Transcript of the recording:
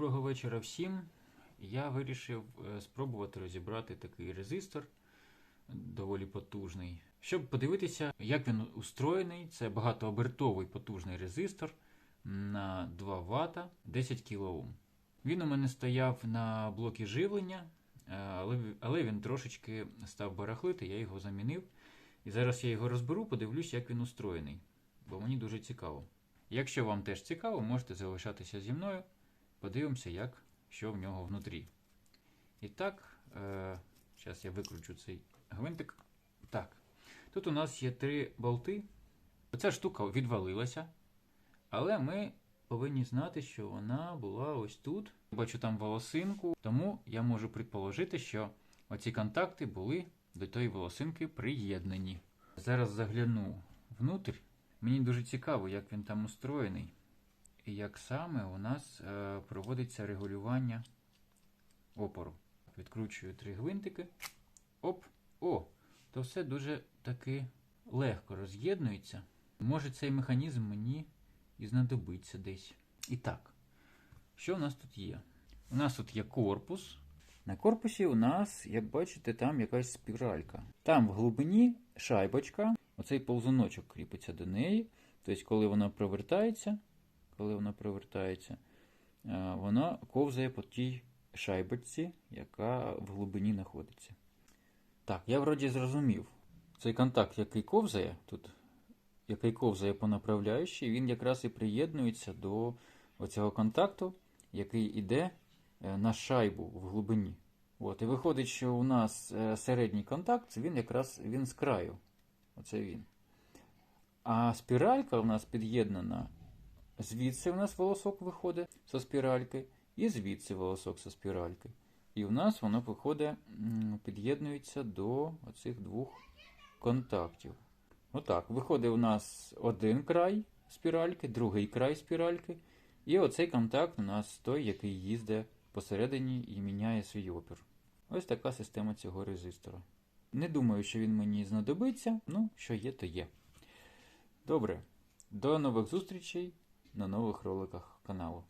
Доброго вечора всім. Я вирішив е, спробувати розібрати такий резистор, доволі потужний, щоб подивитися, як він устроєний. Це багатообертовий потужний резистор на 2 Вт 10 кОм. Він у мене стояв на блокі живлення, е, але, він трошечки став барахлити, я його замінив. І зараз я його розберу, подивлюсь, як він устроєний, бо мені дуже цікаво. Якщо вам теж цікаво, можете залишатися зі мною. Подивимося, як, що в нього внутрі. І так, е, зараз я викручу цей гвинтик. Так, тут у нас є три болти. Оця штука відвалилася, але ми повинні знати, що вона була ось тут. Бачу там волосинку, тому я можу предположити, що оці контакти були до тої волосинки приєднані. Зараз загляну внутрь. Мені дуже цікаво, як він там устроєний. І як саме у нас е, проводиться регулювання опору. Відкручую три гвинтики. Оп! О! То все дуже таки легко роз'єднується. Може цей механізм мені і знадобиться десь. І так, що у нас тут є? У нас тут є корпус. На корпусі у нас, як бачите, там якась спіралька. Там в глибині шайбочка, оцей ползуночок кріпиться до неї. Тобто, коли вона провертається, коли вона провертається, е, вона ковзає по тій шайбочці, яка в глибині знаходиться. Так, я вроді зрозумів. Цей контакт, який ковзає, тут, який ковзає по направляючій, він якраз і приєднується до оцього контакту, який йде е, на шайбу в глибині. От, і виходить, що у нас е, середній контакт, він якраз він з краю. Оце він. А спіралька у нас під'єднана. Звідси у нас волосок виходить зі спіральки, і звідси волосок зі спіральки. І у нас воно виходить, під'єднується до оцих двох контактів. Отак. Виходить у нас один край спіральки, другий край спіральки. І оцей контакт у нас той, який їздить посередині і міняє свій опір. Ось така система цього резистора. Не думаю, що він мені знадобиться, ну, що є, то є. Добре. До нових зустрічей на нових роликах каналу.